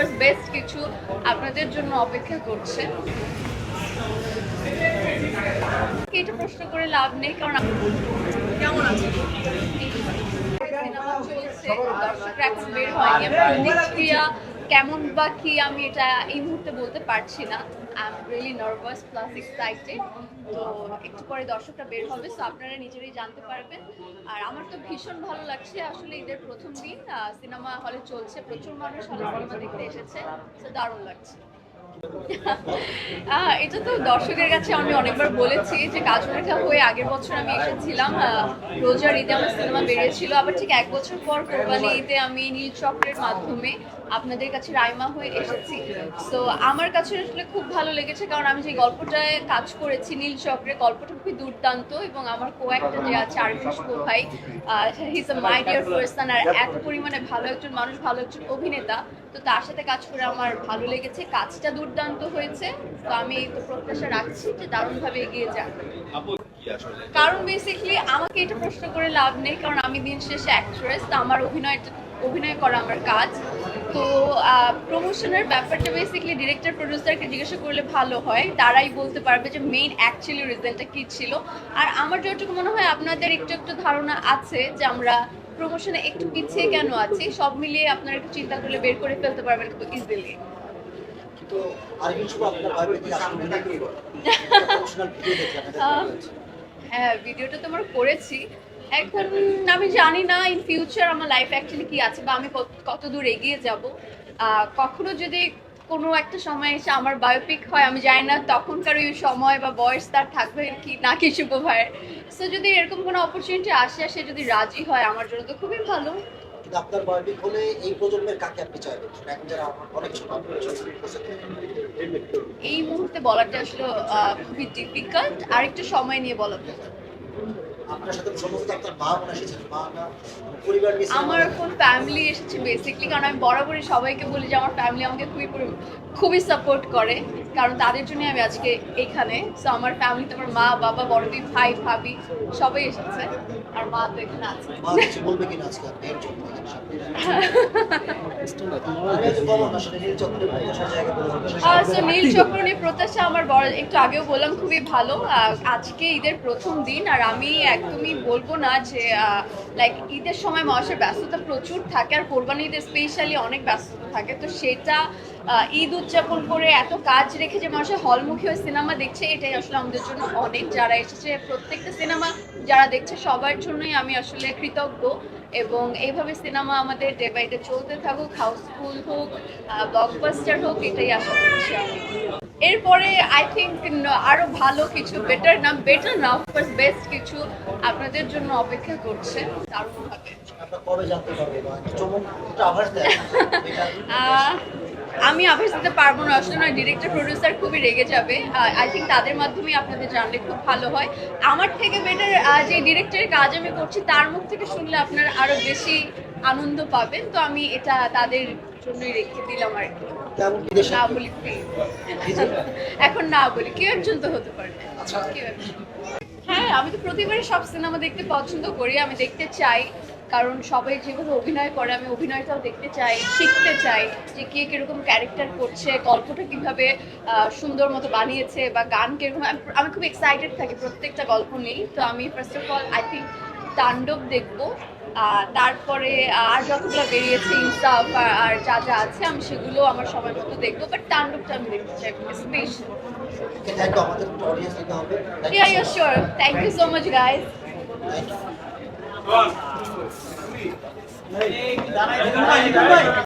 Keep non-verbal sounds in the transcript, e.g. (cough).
Of course best কিছু আপনাদের জন্য অপেক্ষা করছে। এটা প্রশ্ন করে লাভ নেই কারণ কেমন আছে? বের হয়নি। প্রতিক্রিয়া কেমন বা কি আমি এটা এই মুহূর্তে বলতে পারছি না। I am really nervous plus excited তো একটু পরে দর্শকরা বের হবে সো আপনারা নিজেরাই জানতে পারবেন। আর আমার তো ভীষণ ভালো লাগছে, আসলে ঈদের প্রথম দিন সিনেমা হলে চলছে, প্রচুর মানুষ হলে সিনেমা দেখতে এসেছে তো দারুণ লাগছে। এটা তো দর্শকের কাছে আমি অনেকবার বলেছি যে কাজুরেখা হয়ে আগের বছর আমি এসেছিলাম রোজার ঈদে আমার সিনেমা বেরিয়েছিল, আবার ঠিক এক বছর পর কোরবানি ঈদে আমি নীল চক্রের মাধ্যমে আপনাদের কাছে রাইমা হয়ে এসেছি। সো আমার কাছে আসলে খুব ভালো লেগেছে কারণ আমি যে গল্পটায় কাজ করেছি, নীল চক্রে গল্পটা খুবই দুর্দান্ত এবং আমার কো একটা যে আছে আরিফুস ভাই he's a my dear person আর এত পরিমাণে ভালো একজন মানুষ, ভালো একজন অভিনেতা। তো তার সাথে কাজ করে আমার ভালো লেগেছে। কাজটা দুর্দান্ত হয়েছে। তো আমি তো প্রত্যাশা রাখছি যে দারুণভাবে এগিয়ে যান আপু কি আসলে কারণ বেসিক্যালি আমাকে এটা প্রশ্ন করে লাভ নেই কারণ আমি দিন শেষে অ্যাক্ট্রেস তো আমার অভিনয়টা অভিনয় করা আমার কাজ। তো প্রমোশনের ব্যাপারটা বেসিক্যালি ডিরেক্টর প্রডিউসারকে জিজ্ঞাসা করলে ভালো হয়। তারাই বলতে পারবে যে মেইন অ্যাকচুয়ালি রিজনটা কী ছিল। আর আমার যতটুকু মনে হয় আপনাদের একটু একটু ধারণা আছে যে আমরা প্রমোশনে একটু পিছিয়ে কেন আছি? সব মিলিয়ে আপনারা একটু চিন্তা করলে বের করে ফেলতে পারবেন খুব ইজিলি? (laughs) হ্যাঁ ভিডিওটা তো আমরা করেছি। এখন আমি জানি না ইন ফিউচার আমার লাইফ অ্যাকচুয়ালি কি আছে বা আমি কত- দূর এগিয়ে যাব। আহ, কখনো যদি কোনো একটা সময় এসে আমার বায়োপিক হয় আমি জানি না তখনকার ওই সময় বা বয়স তার থাকবে কি না কি শুভ ভাইয়ের সো যদি এরকম কোনো অপরচুনিটি আসে সে যদি রাজি হয় আমার জন্য তো খুবই ভালো। আপনার বায়োপিক হলে এই প্রজন্মের কাকে আপনি চাইবেন? এখন যারা অনেক এই মুহূর্তে বলাটা আসলে খুবই ডিফিকাল্ট আর একটু সময় নিয়ে বলা। আপনার সাথে সমস্ত আপনার মা বোন এসেছেন মা না পরিবার আমার। ফুল ফ্যামিলি এসেছে বেসিকলি কারণ আমি বরাবরই সবাইকে বলি যে আমার ফ্যামিলি আমাকে খুবই খুবই সাপোর্ট করে কারণ তাদের জন্য আমি আজকে এখানে। সো আমার ফ্যামিলিতে আমার মা বাবা বড় দুই ভাই ভাবি সবাই এসেছে। আর মা তো এখানে আছে। মা কিছু বলবে কিনা আজকে? আপনি জন্য এখানে সামনে? আরে একটু নীল চক্র নিয়ে প্রত্যাশা আমার বড় একটু আগেও বললাম খুবই ভালো। আজকে ঈদের প্রথম দিন আর আমি একদমই বলব না যে লাইক ঈদের সময় মানুষের ব্যস্ততা প্রচুর থাকে আর কোরবানি ঈদে স্পেশালি অনেক ব্যস্ততা থাকে। তো সেটা ঈদ উদযাপন করে এত কাজ রেখে যে মানুষের হলমুখী হয়ে সিনেমা দেখছে, এটাই আসলে আমাদের জন্য অনেক। যারা এসেছে, প্রত্যেকটা সিনেমা যারা দেখছে, সবার জন্যই আমি আসলে কৃতজ্ঞ। এবং এইভাবে সিনেমা আমাদের ডে বাই ডে চলতে থাকুক হাউসফুল হোক ব্লকবাস্টার হোক, এটাই আশা করছি আমি। এরপরে আই থিঙ্ক আরও ভালো কিছু বেটার না বেটার না অফকোর্স বেস্ট কিছু আপনাদের জন্য অপেক্ষা করছে। দারুণভাবে। (laughs) আহ, আমি আভাস দিতে পারব না আসলে না ডিরেক্টর প্রডিউসার খুবই রেগে যাবে। আই থিঙ্ক তাদের মাধ্যমেই আপনাদের জানলে খুব ভালো হয়। আমার থেকে বেটার যে ডিরেক্টরের কাজ আমি করছি তার মুখ থেকে শুনলে আপনার আরও বেশি আনন্দ পাবেন। তো আমি এটা তাদের জন্যই রেখে দিলাম আর কি। না বলি এখন না বলি কেউ একজন তো হতে পারে। হ্যাঁ আমি তো প্রতিবারই সব সিনেমা দেখতে পছন্দ করি আমি দেখতে চাই। কারণ সবাই যেভাবে অভিনয় করে আমি অভিনয়টাও দেখতে চাই শিখতে চাই যে কে কীরকম ক্যারেক্টার করছে গল্পটা কীভাবে আহ, সুন্দর মতো বানিয়েছে বা গান কীরকম। আমি- খুব এক্সাইটেড থাকি প্রত্যেকটা গল্প নিয়েই। তো আমি first of all I think Taandob দেখব। তারপরে আর যতগুলো বেরিয়েছে ইনসাফ আর- আর যা যা আছে আমি সেগুলো আমার সময় মতো দেখব। বাট তাণ্ডবটা আমি দেখতে চাই special thank you Thank you Yeah,